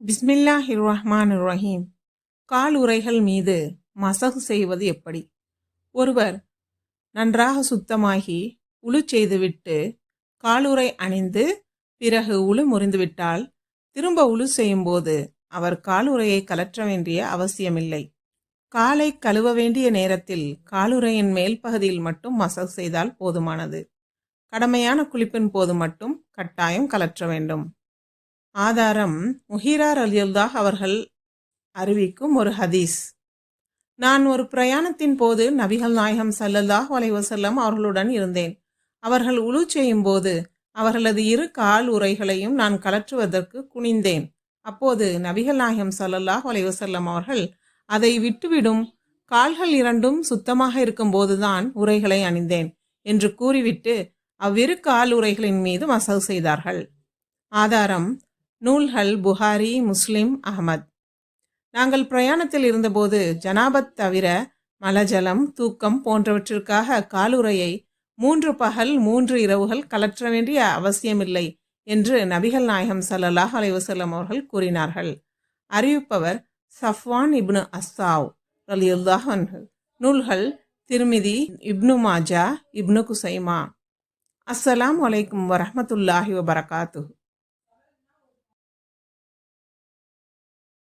பிஸ்மில்லாஹிர் ரஹ்மான் ரஹீம் கால் உரைகள் மீது மசகு செய்வது எப்படி? ஒருவர் நன்றாக சுத்தமாகி உழு செய்துவிட்டு காலுறை அணிந்து பிறகு உழு முறிந்துவிட்டால் திரும்ப உழு செய்யும்போது அவர் காலுறையை கலற்ற வேண்டிய அவசியமில்லை. காலை கழுவ வேண்டிய நேரத்தில் காலுறையின் மேல் பகுதியில் மட்டும் மசகு செய்தால் போதுமானது. கடமையான குளிப்பின் போது மட்டும் கட்டாயம் கலற்ற வேண்டும். ஆதாரம் முஹீரார் அலியுல்லாஹ் அவர்கள் அறிவிக்கும் ஒரு ஹதீஸ். நான் ஒரு பிரயாணத்தின் போது நபிகள் நாயகம் சல்லல்லாஹ் வலைவசல்லம் அவர்களுடன் இருந்தேன். அவர்கள் உழு செய்யும் போது அவர்களது இரு கால் உரைகளையும் நான் கலற்றுவதற்கு குனிந்தேன். அப்போது நபிகள் நாயகம் சல்லல்லாஹ் வலைவசல்லம் அவர்கள் அதை விட்டுவிடும். கால்கள் இரண்டும் சுத்தமாக இருக்கும்போதுதான் உரைகளை அணிந்தேன் என்று கூறிவிட்டு அவ்விரு கால் உரைகளின் மீது மசவு செய்தார்கள். ஆதாரம் நூல்கள் புகாரி முஸ்லிம் அகமத் நாங்கள் பிரயாணத்தில் இருந்தபோது ஜனாபத் தவிர மலஜலம் தூக்கம் போன்றவற்றிற்காக காலுறையை மூன்று பகல் மூன்று இரவுகள் கலற்ற வேண்டிய அவசியமில்லை என்று நபிகள் நாயகம் சல்லாஹ் அலைவசல்லம் அவர்கள் கூறினார்கள். அறிவிப்பவர் சஃப்வான் இப்னு அஸ்ஸாவ் ரலியுல்லாஹ் நூல்கள் திருமிதி இப்னு மாஜா இப்னு குசைமா. அஸ்ஸலாம் வலைக்கும் வரமத்துல்லாஹி வபரகாத்துஹு.